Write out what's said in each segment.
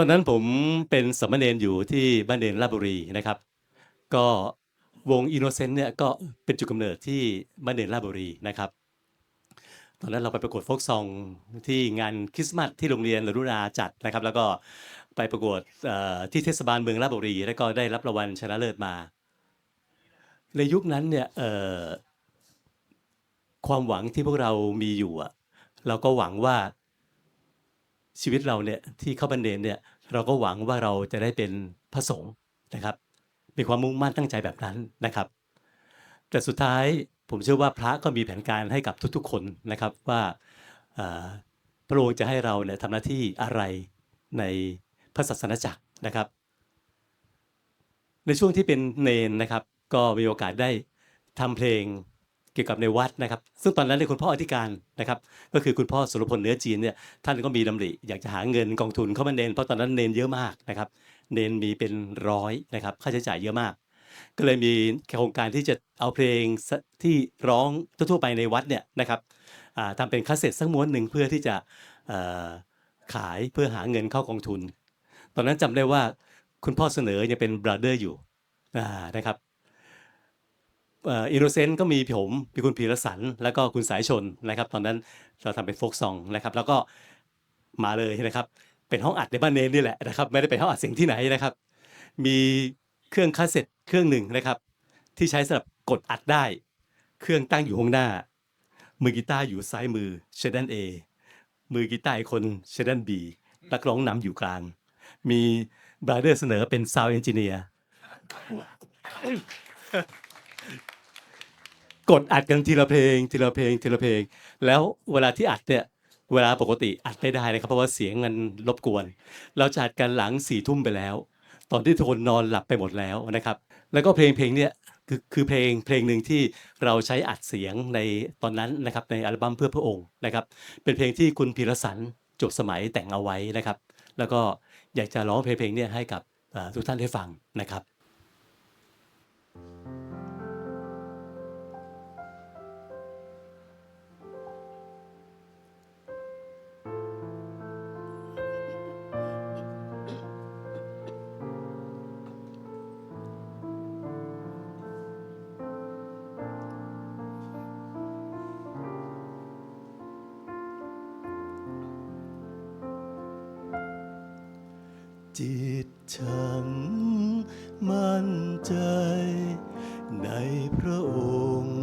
ตอนนั้นผมเป็นสามเณรอยู่ที่บ้านเนราชบุรีนะครับ ก็วงอินโนเซนต์เนี่ยก็เป็นจุดกำเนิดที่บ้านเนราชบุรีนะครับ ตอนนั้นเราไปประกวดโฟกซองที่งานคริสต์มาสที่โรงเรียนหรุนาจัดนะครับ แล้วก็ไปประกวดเอ่อที่เทศบาลเมืองราชบุรี แล้วก็ได้รับรางวัลชนะเลิศมา ในยุคนั้นเนี่ยเอ่อความหวังที่พวกเรามีอยู่อะเราก็หวังว่า ชีวิตเราเนี่ยที่เข้าบันเดนเนี่ยเราก็หวังว่าเราจะได้เป็นพระสงฆ์นะครับ มีความมุ่งมั่นตั้งใจแบบนั้นนะครับ แต่สุดท้ายผมเชื่อว่าพระก็มีแผนการให้กับทุกๆคนนะครับว่าพระองค์จะให้เราเนี่ยทำหน้าที่อะไรในพระศาสนาจักรนะครับ ในช่วงที่เป็นเนนนะครับ ก็มีโอกาสได้ทำเพลง กี่ยวกับในวัดนะครับ ซึ่งตอนนั้นเนี่ยคุณพ่ออธิการนะครับ ก็คือคุณพ่อสุรพลเนื้อจีนเนี่ยท่านก็มีดำริอยากจะหาเงินกองทุนเข้ามาเนนเพราะตอนนั้นเนนเยอะมากนะครับเนนมีเป็นร้อยนะครับค่าใช้จ่ายเยอะมาก ก็เลยมีโครงการที่จะเอาเพลงที่ร้องทั่วไปในวัดเนี่ยนะครับทำเป็นคาสเซ็ตสักม้วนหนึ่งเพื่อที่จะขายเพื่อหาเงินเข้ากองทุน ตอนนั้นจำได้ว่าคุณพ่อเสนอยังเป็นบราเดอร์อยู่นะครับ อินโนเซนต์ก็มีผมมีคุณพีรสันแล้วก็คุณสายชนนะครับ ตอนนั้นเราทำเป็นโฟกซองนะครับ แล้วก็มาเลยนะครับ เป็นห้องอัดในบ้านเนนนี่แหละนะครับ ไม่ได้เป็นห้องอัดเสียงที่ไหนนะครับ มีเครื่องคาสเซ็ตเครื่องหนึ่งนะครับ ที่ใช้สำหรับกดอัดได้ เครื่องตั้งอยู่ข้างหน้า มือกีตาร์อยู่ซ้ายมือเชดันเอมือกีตาร์คนเชดันบีนักร้องนำอยู่กลาง มีบราเดอร์เสนอเป็นซาวเอนจิเนียร์ กดอัดกันทีละเพลง ทีละเพลง ทีละเพลง แล้วเวลาที่อัดเนี่ยเวลาปกติอัดไม่ได้นะครับเพราะว่าเสียงมันรบกวน เราจะอัดกันหลังสี่ทุ่มไปแล้ว ตอนที่ทุกคนนอนหลับไปหมดแล้วนะครับ แล้วก็เพลงเพลงเนี่ยคือคือเพลงเพลงหนึ่งที่เราใช้อัดเสียงในตอนนั้นนะครับในอัลบั้มเพื่อพระองค์นะครับ เป็นเพลงที่คุณพีรสันจบสมัยแต่งเอาไว้นะครับ แล้วก็อยากจะร้องเพลงเพลงเนี่ยให้กับทุกท่านได้ฟังนะครับ จิตฉันมั่นใจในพระองค์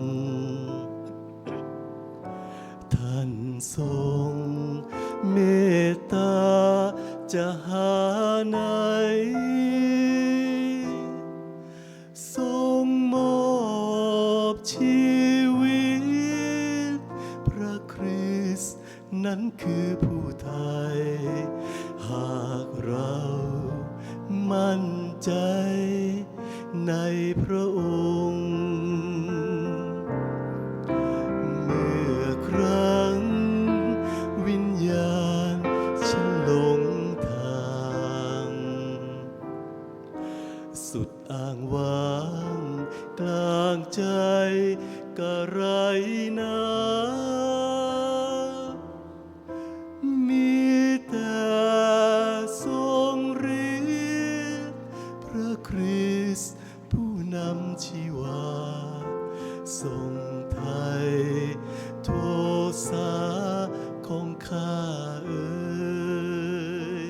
ท่านทรงเมตตาจะหาไหน ทรงมอบชี สต์นั้นคือผู้ไทย หากเรามั่นใจในพระองค์ เมื่อครั้งวิญญาณฉันหลงทาง สุดอ้างว้าง กลางใจก็ไรนา ทรงไทยโทสาของข้าเอ่ย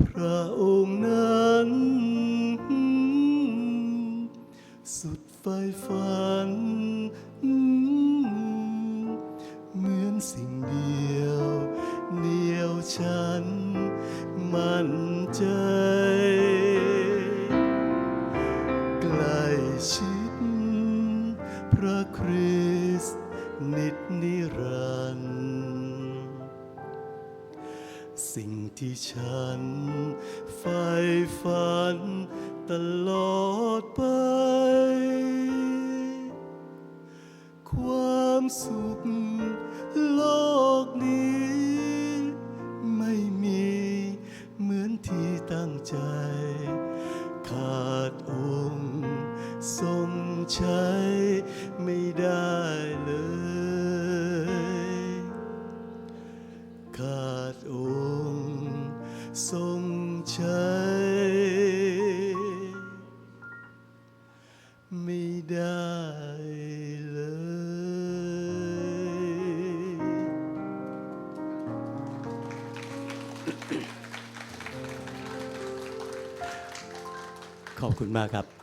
พระองค์นั้น สุดไฟฝัน เหมือนสิ่งเดียวเหนียวฉัน มั่นใจใกล้ชิด ระคริสต์นิดนิรันดร์สิ่งที่ฉันใฝ่ฝันตลอดไป ความสุขโลกนี้ ไม่มีเหมือนที่ตั้งใจ ขาดองค์ทรง ใช้ไม่ได้เลย ขาดองค์ทรงใช้ไม่ได้เลยขอบคุณมากครับ